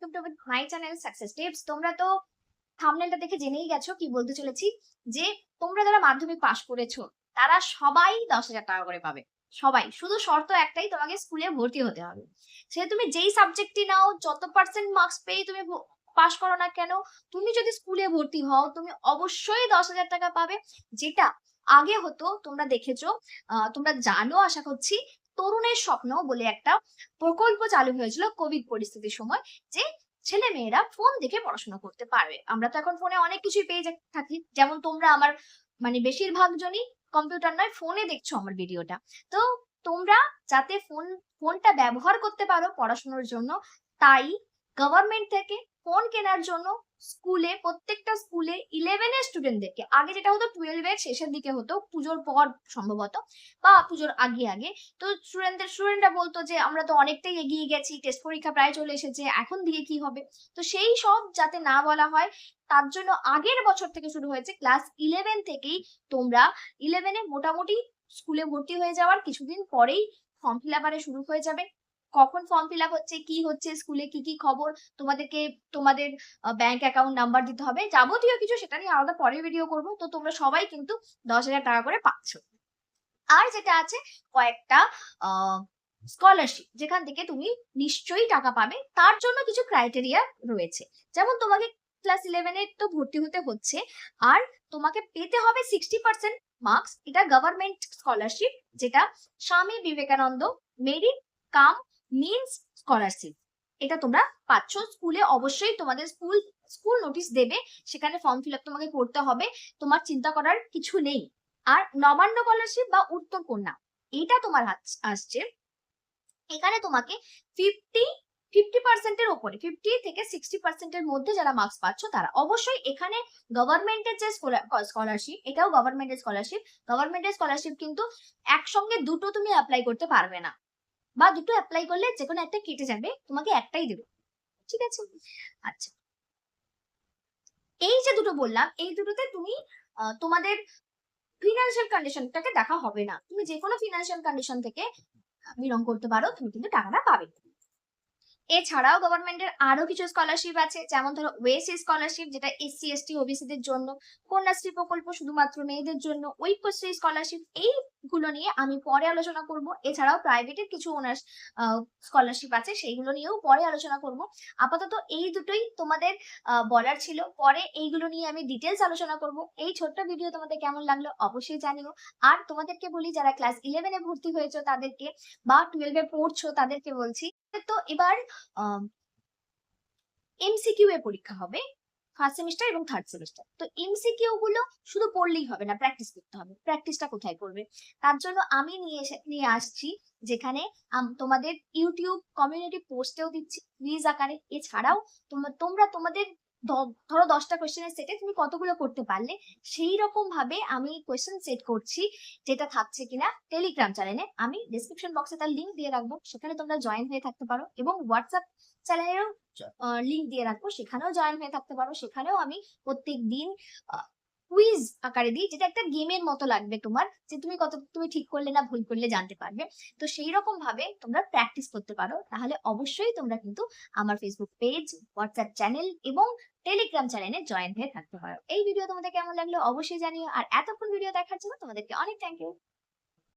To my channel success tips তোমরা তো থাম্বনেলটা দেখে জেনেই গেছো, কি বলতে চলেছি? যে তোমরা যারা মাধ্যমিক পাশ করেছ, তারা সবাই দশ হাজার টাকা করে পাবে। সবাই, শুধু শর্ত একটাই, তোমাকে স্কুলে ভর্তি হতে হবে। সে তুমি যেই সাবজেক্টই নাও, যত পার্সেন্ট মার্কস পেয়ে তুমি পাশ করো না কেন, তুমি যদি স্কুলে ভর্তি হও, তুমি অবশ্যই দশ হাজার টাকা পাবে। যেটা আগে হতো, তোমরা দেখেছ তোমরা জানো, আশা করছি তরুণের স্বপ্ন বলে একটা প্রকল্প চালু হয়েছিল কোভিড পরিস্থিতির সময়, যে ছেলে মেয়েরা ফোন দেখে পড়াশোনা করতে পারবে। আমরা তো এখন ফোনে অনেক কিছুই পেয়ে থাকি। যেমন তোমরা আমার মানে বেশিরভাগ জনই কম্পিউটার নয় ফোনে দেখছ আমার ভিডিওটা তো তোমরা যাতে ফোন ফোনটা ব্যবহার করতে পারো পড়াশোনার জন্য, তাই গভর্নমেন্ট থেকে ফোন কেনার জন্য স্কুলে প্রত্যেকটা স্কুলে ইলেভেনের স্টুডেন্টদেরকে আগে যেটা হতো টুয়েলভের শেষের দিকে হতো পুজোর পর সম্ভবত, বা পুজোর আগে আগে। তো স্টুডেন্টদের স্টুডেন্টরা বলতো যে, আমরা তো অনেকটাই এগিয়ে গেছি টেস্ট পরীক্ষা প্রায় চলে এসেছে, এখন দিয়ে কি হবে? তো সেই সব যাতে না বলা হয়, তার জন্য আগের বছর থেকে শুরু হয়েছে ক্লাস ইলেভেন থেকেই তোমরা ইলেভেনে মোটামুটি স্কুলে ভর্তি হয়ে যাওয়ার কিছুদিন পরেই ফর্ম ফিল শুরু হয়ে যাবে। কখন ফর্ম ফিল আপ হচ্ছে, কি হচ্ছে স্কুলে কি কি খবর, তোমাদেরকে, তোমাদের ব্যাংক অ্যাকাউন্ট নাম্বার দিতে হবে, যাবতীয় কিছু সেটা নিয়ে আলাদা পরে ভিডিও করব। তো তোমরা সবাই কিন্তু দশ হাজার টাকা করে পাচ্ছ। আর যেটা আছে, কয়েকটা স্কলারশিপ যেখান থেকে তুমি নিশ্চয়ই টাকা পাবে। তার জন্য কিছু ক্রাইটেরিয়া রয়েছে। যেমন তোমাকে ক্লাস ইলেভেনে তো ভর্তি হতে হচ্ছে, আর তোমাকে পেতে হবে সিক্সটি পার্সেন্ট মার্কস এটা গভর্নমেন্ট স্কলারশিপ যেটা Swami Vivekananda merit cum means scholarship এটা তোমরা পাচ্ছ। স্কুলে অবশ্যই তোমাদের স্কুল স্কুল নোটিশ দেবে। সেখানে ফর্ম ফিল আপ তোমাকে করতে হবে। তোমার চিন্তা করার কিছু নেই। আর নবান্ন স্কলারশিপ বা উত্তর কন্যা, এটা তোমার আসছে। এখানে তোমাকে ফিফটি ফিফটি পার্সেন্টের ওপরে ফিফটি থেকে সিক্সটি পার্সেন্টের মধ্যে যারা মার্কস পাচ্ছ তারা। অবশ্যই এখানে গভর্নমেন্টের যে স্কলারশিপ এটাও গভর্নমেন্টের স্কলারশিপ গভর্নমেন্টের স্কলারশিপ কিন্তু একসঙ্গে দুটো তুমি অ্যাপ্লাই করতে পারবে না। বা দুটো অ্যাপ্লাই করলে যে কোনো একটা কেটে যাবে, তোমাকে একটাই দেবে। ঠিক আছে? আচ্ছা। এই যে দুটো বললাম, এই দুটোতে তুমি তোমাদের ফিনান্সিয়াল কন্ডিশনটাকে দেখা হবে না। তুমি যে কোনো ফিনান্সিয়াল কন্ডিশন থেকে বিলং করতে পারো, তুমি কিন্তু টাকাটা পাবে। এছাড়াও গভর্নমেন্টের আরও কিছু স্কলারশিপ আছে, যেমন ধরো ওয়েসি স্কলারশিপ যেটা এসসি এসটি ওবিসি দের জন্য, কন্যাশ্রী প্রকল্প শুধুমাত্র মেয়েদের জন্য, ঐক্যশ্রী স্কলারশিপ এইগুলো নিয়ে আমি পরে আলোচনা করব। এছাড়াও প্রাইভেটের কিছু ওনার্স স্কলারশিপ আছে, সেইগুলো নিয়েও পরে আলোচনা করব। আপাতত এই দুটোই তোমাদের বলার ছিল। পরে এইগুলো নিয়ে আমি ডিটেলস আলোচনা করব। এই ছোট্ট ভিডিও তোমাদের কেমন লাগল অবশ্যই জানিও। আর তোমাদেরকে বলি, যারা ক্লাস ইলেভেনে ভর্তি হয়েছো তাদেরকে, বা টুয়েলভে পড়ছো তাদেরকে বলছি তো এবার এমসিকিউ এ পরীক্ষা হবে ফার্স্ট সেমিস্টার এবং থার্ড সেমিস্টার তো এমসিকিউ গুলো শুধু পড়লেই হবে না প্র্যাকটিস করতে হবে। প্র্যাকটিসটা কোথায় করবে? তার জন্য আমি নিয়ে এসে, নিয়ে আসছি যেখানে তোমাদের ইউটিউব কমিউনিটি পোস্টেও দিচ্ছি। কুইজ আকারে। এছাড়াও তোমরা তোমাদের ধরো দশটা কোয়েশ্চেনের সেটে তুমি কতগুলো করতে পারলে, সেই রকম ভাবে আমি কোয়েশ্চেন সেট করছি, যেটা থাকছে কিনা টেলিগ্রাম চ্যানেলে আমি ডিসক্রিপশন বক্সে তার লিঙ্ক দিয়ে রাখব, সেখানে তোমরা জয়েন হয়ে থাকতে পারো এবং হোয়াটসঅ্যাপ চ্যানেলেরও লিঙ্ক দিয়ে রাখব, সেখানেও জয়েন হয়ে থাকতে পারো। সেখানেও আমি প্রত্যেক দিন কুইজ আকারে দিই, যেটা একটা গেমের মতো লাগবে তোমার, যে তুমি কত, তুমি ঠিক করলে না ভুল করলে জানতে পারবে। তো সেই রকম ভাবে তোমরা প্র্যাকটিস করতে পারো। তাহলে অবশ্যই তোমরা কিন্তু আমার ফেসবুক পেজ হোয়াটসঅ্যাপ চ্যানেল এবং টেলিগ্রাম চ্যানেলে জয়েন হয়ে থাকতে পারো। এই ভিডিও তোমাদের কেমন লাগল অবশ্যই জানিও। আর এতক্ষণ ভিডিও দেখার জন্য তোমাদেরকে অনেক থ্যাংক ইউ